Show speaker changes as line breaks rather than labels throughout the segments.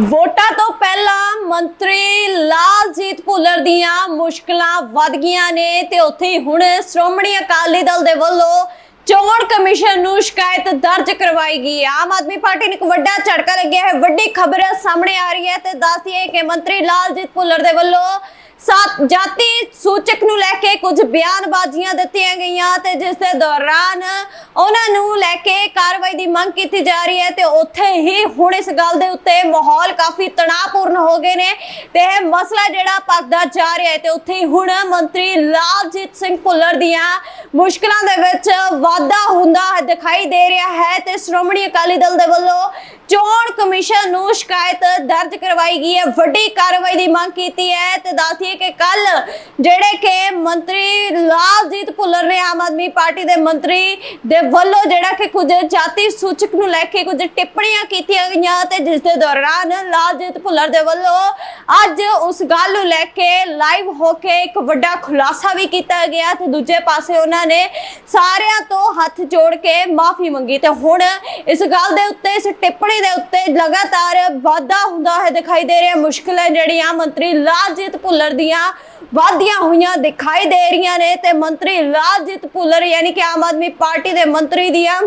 ਵੋਟਾਂ ਤੋਂ ਪਹਿਲਾਂ ਮੰਤਰੀ ਲਾਲਜੀਤ ਭੁੱਲਰ ਦੀਆਂ ਮੁਸ਼ਕਲਾਂ ਵੱਧ ਗਈਆਂ ਨੇ ਤੇ ਉੱਥੇ ਹੀ ਹੁਣ ਸ਼੍ਰੋਮਣੀ ਅਕਾਲੀ ਦਲ ਦੇ ਵੱਲੋਂ ਚੋਣ ਕਮਿਸ਼ਨ ਨੂੰ ਸ਼ਿਕਾਇਤ ਦਰਜ ਕਰਵਾਈ ਗਈ ਆਮ ਆਦਮੀ ਪਾਰਟੀ ਨੂੰ ਇੱਕ ਵੱਡਾ ਝਟਕਾ ਲੱਗਿਆ ਹੈ, ਵੱਡੀ ਖਬਰ ਸਾਹਮਣੇ ਆ ਰਹੀ ਹੈ ਤੇ ਦੱਸਦੀਏ ਕਿ ਮੰਤਰੀ ਲਾਲਜੀਤ ਭੁੱਲਰ ਦੇ ਵੱਲੋਂ ਸਾਤ ਜਾਤੀ ਸੂਚਕ ਨੂੰ ਲੈ ਕੇ ਕੁਝ ਬਿਆਨਬਾਜ਼ੀਆਂ ਦਿੱਤੀਆਂ ਗਈਆਂ ਤੇ ਜਿਸ ਦੇ ਦੌਰਾਨ ਉਹਨਾਂ ਨੂੰ ਕਾਰਵਾਈ ਦੀ ਮੰਗ ਕੀਤੀ ਜਾ ਰਹੀ ਹੈ ਤੇ ਉੱਥੇ ਹੀ ਹੁਣ ਇਸ ਗੱਲ ਦੇ ਉੱਤੇ ਮਾਹੌਲ ਕਾਫੀ ਤਣਾਅਪੂਰਨ ਹੋ ਗਏ ਨੇ ਤੇ ਇਹ ਮਸਲਾ ਜਿਹੜਾ ਪੱਕਦਾ ਜਾ ਰਿਹਾ ਹੈ ਤੇ ਉੱਥੇ ਹੁਣ ਮੰਤਰੀ ਲਾਲਜੀਤ ਸਿੰਘ ਭੁੱਲਰ ਦੀਆਂ ਮੁਸ਼ਕਲਾਂ ਦੇ ਵਿੱਚ ਵਾਧਾ ਹੁੰਦਾ ਦਿਖਾਈ ਦੇ ਰਿਹਾ ਹੈ ਤੇ ਸ਼੍ਰੋਮਣੀ ਅਕਾਲੀ ਦਲ ਦੇ ਵੱਲੋਂ ਚੋਣ ਕਮਿਸ਼ਨ ਨੂੰ ਸ਼ਿਕਾਇਤ ਦਰਜ ਕਰਵਾਈ ਗਈ ਹੈ। ਵੱਡੀ ਕਾਰਵਾਈ ਦੀ ਮੰਗ ਕੀਤੀ ਹੈ ਤੇ ਦੱਸਦੀਏ ਕਿ ਕੱਲ ਜਿਹੜੇ ਕਿ ਮੰਤਰੀ ਲਾਲਜੀਤ ਭੁੱਲਰ ਨੇ ਆਮ ਆਦਮੀ ਪਾਰਟੀ ਦੇ ਮੰਤਰੀ ਦੇ ਵੱਲੋਂ ਜਿਹੜਾ ਕਿ ਕੁਝ ਜਾਤੀ ਸੂਚਕ ਨੂੰ ਲੈ ਕੇ ਕੁਝ ਟਿੱਪਣੀਆਂ ਕੀਤੀਆਂ ਗਈਆਂ ਤੇ ਜਿਸ ਦੇ ਦੌਰਾਨ ਲਾਲਜੀਤ ਭੁੱਲਰ ਦੇ ਵੱਲੋਂ ਅੱਜ ਉਸ ਗੱਲ ਨੂੰ ਲੈ ਕੇ ਲਾਈਵ ਹੋ ਕੇ ਇੱਕ ਵੱਡਾ ਖੁਲਾਸਾ ਵੀ ਕੀਤਾ ਗਿਆ ਤੇ ਦੂਜੇ ਪਾਸੇ ਉਹਨਾਂ ਨੇ ਸਾਰਿਆਂ ਤੋਂ ਹੱਥ ਜੋੜ ਕੇ ਮਾਫੀ ਮੰਗੀ ਤੇ ਹੁਣ ਇਸ ਗੱਲ ਦੇ ਉੱਤੇ ਇਸ ਟਿੱਪਣੀ ਦੇ ਉੱਤੇ ਲਗਾਤਾਰ ਵਾਧਾ ਹੁੰਦਾ ਹੈ ਦਿਖਾਈ ਦੇ ਰਿਹਾ। ਮੁਸ਼ਕਲਾਂ ਜਿਹੜੀਆਂ ਮੰਤਰੀ ਲਾਲਜੀਤ ਭੁੱਲਰ ਦੀਆਂ ਵਾਧੀਆਂ ਹੋਈਆਂ ਦਿਖਾਈ ਦੇ ਰਹੀਆਂ ਨੇ ਤੇ ਮੰਤਰੀ ਲਾਲਜੀਤ ਭੁੱਲਰ ਯਾਨੀ ਕਿ ਆਮ ਆਦਮੀ ਪਾਰਟੀ ਦੇ ਮੰਤਰੀ ਦੀਆਂ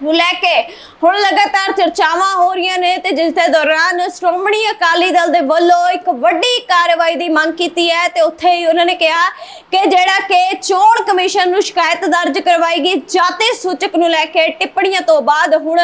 ਨੂੰ ਲੈ ਕੇ ਹੁਣ ਲਗਾਤਾਰ ਚਰਚਾਵਾਂ ਹੋ ਰਹੀਆਂ ਨੇ ਤੇ ਜਿਸ ਦੇ ਦੌਰਾਨ ਸ਼੍ਰੋਮਣੀ ਅਕਾਲੀ ਦਲ ਦੇ ਵੱਲੋਂ ਇੱਕ ਵੱਡੀ ਕਾਰਵਾਈ ਦੀ ਮੰਗ ਕੀਤੀ ਹੈ ਤੇ ਉੱਥੇ ਹੀ ਉਹਨਾਂ ਨੇ ਕਿਹਾ ਕਿ ਜਿਹੜਾ ਕਿ ਚੋਣ ਕਮਿਸ਼ਨ ਨੂੰ ਸ਼ਿਕਾਇਤ ਦਰਜ ਕਰਵਾਏਗੀ ਜਾਤੀ ਸੂਚਕ ਨੂੰ ਲੈ ਕੇ ਟਿੱਪਣੀਆਂ ਤੋਂ ਬਾਅਦ ਹੁਣ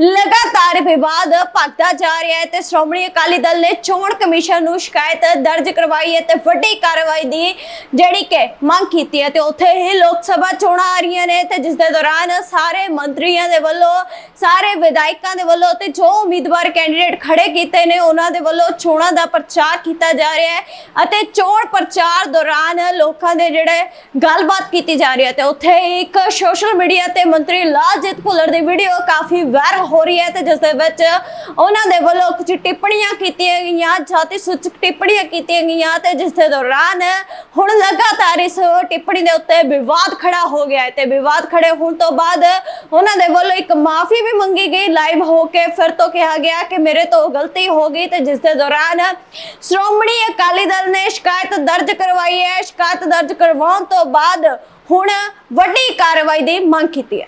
ਲਗਾਤਾਰ ਵਿਵਾਦ ਭਖਦਾ ਜਾ ਰਿਹਾ ਹੈ ਤੇ ਸ਼੍ਰੋਮਣੀ ਅਕਾਲੀ ਦਲ ਨੇ ਚੋਣ ਕਮਿਸ਼ਨ ਨੂੰ ਸ਼ਿਕਾਇਤ ਦਰਜ ਕਰਵਾਈ ਹੈ ਤੇ ਵੱਡੀ ਕਾਰਵਾਈ ਦੀ ਜਿਹੜੀ ਕਿ ਮੰਗ ਕੀਤੀ ਹੈ ਤੇ ਉੱਥੇ ਹੀ ਲੋਕ ਸਭਾ ਚੋਣਾਂ ਆ ਰਹੀਆਂ ਨੇ ਤੇ ਜਿਸ ਦੇ ਦੌਰਾਨ ਸਾਰੇ ਮੰਤਰੀਆਂ ਦੇ ਵੱਲੋਂ, ਸਾਰੇ ਵਿਧਾਇਕਾਂ ਦੇ ਵੱਲੋਂ ਤੇ ਜੋ ਉਮੀਦਵਾਰ ਕੈਂਡੀਡੇਟ ਖੜੇ ਕੀਤੇ ਨੇ, ਉਹਨਾਂ ਦੇ ਵੱਲੋਂ ਚੋਣਾਂ ਦਾ ਪ੍ਰਚਾਰ ਕੀਤਾ ਜਾ ਰਿਹਾ ਹੈ ਅਤੇ ਚੋਣ ਪ੍ਰਚਾਰ ਦੌਰਾਨ ਲੋਕਾਂ ਦੇ ਜਿਹੜੇ ਗੱਲਬਾਤ ਕੀਤੀ ਜਾ ਰਹੀ ਹੈ ਤੇ ਉੱਥੇ ਇੱਕ ਸੋਸ਼ਲ ਮੀਡੀਆ ਤੇ ਮੰਤਰੀ ਲਾਲਜੀਤ ਭੁੱਲਰ ਦੀ ਵੀਡੀਓ ਕਾਫੀ ਵਾਇਰਲ ਹੋ ਰਹੀ ਹੈ ਤੇ ਜਿਸ ਦੇ ਵਿੱਚ ਉਹਨਾਂ ਦੇ ਵੱਲੋਂ ਕੁਝ ਟਿੱਪਣੀਆਂ ਕੀਤੀਆਂ ਗਈਆਂ, ਜਾਤੀ ਸੂਚਕ ਟਿੱਪਣੀਆਂ ਕੀਤੀਆਂ ਗਈਆਂ ਤੇ ਜਿਸ ਦੇ ਦੌਰਾਨ ਹੁਣ ਲਗਾਤਾਰ ਇਸ ਟਿੱਪਣੀ ਦੇ ਉੱਤੇ ਵਿਵਾਦ ਖੜਾ ਹੋ ਗਿਆ ਹੈ ਤੇ ਵਿਵਾਦ ਖੜੇ ਹੋਣ ਤੋਂ ਬਾਅਦ ਉਹਨਾਂ ਦੇ ਵੱਲੋਂ ਇੱਕ ਮਾਫੀ ਵੀ ਮੰਗੀ ਗਈ। ਲਾਈਵ ਹੋ ਕੇ ਫਿਰ ਤੋਂ ਕਿਹਾ ਗਿਆ ਕਿ ਮੇਰੇ ਤੋਂ ਗਲਤੀ ਹੋ ਗਈ ਤੇ ਜਿਸ ਦੇ ਦੌਰਾਨ ਸ਼੍ਰੋਮਣੀ ਅਕਾਲੀ ਦਲ ਨੇ ਸ਼ਿਕਾਇਤ ਦਰਜ ਕਰਵਾਈ ਹੈ। ਸ਼ਿਕਾਇਤ ਦਰਜ ਕਰਵਾਉਣ ਤੋਂ ਬਾਅਦ ਹੁਣ ਵੱਡੀ ਕਾਰਵਾਈ ਦੀ ਮੰਗ ਕੀਤੀ ਹੈ।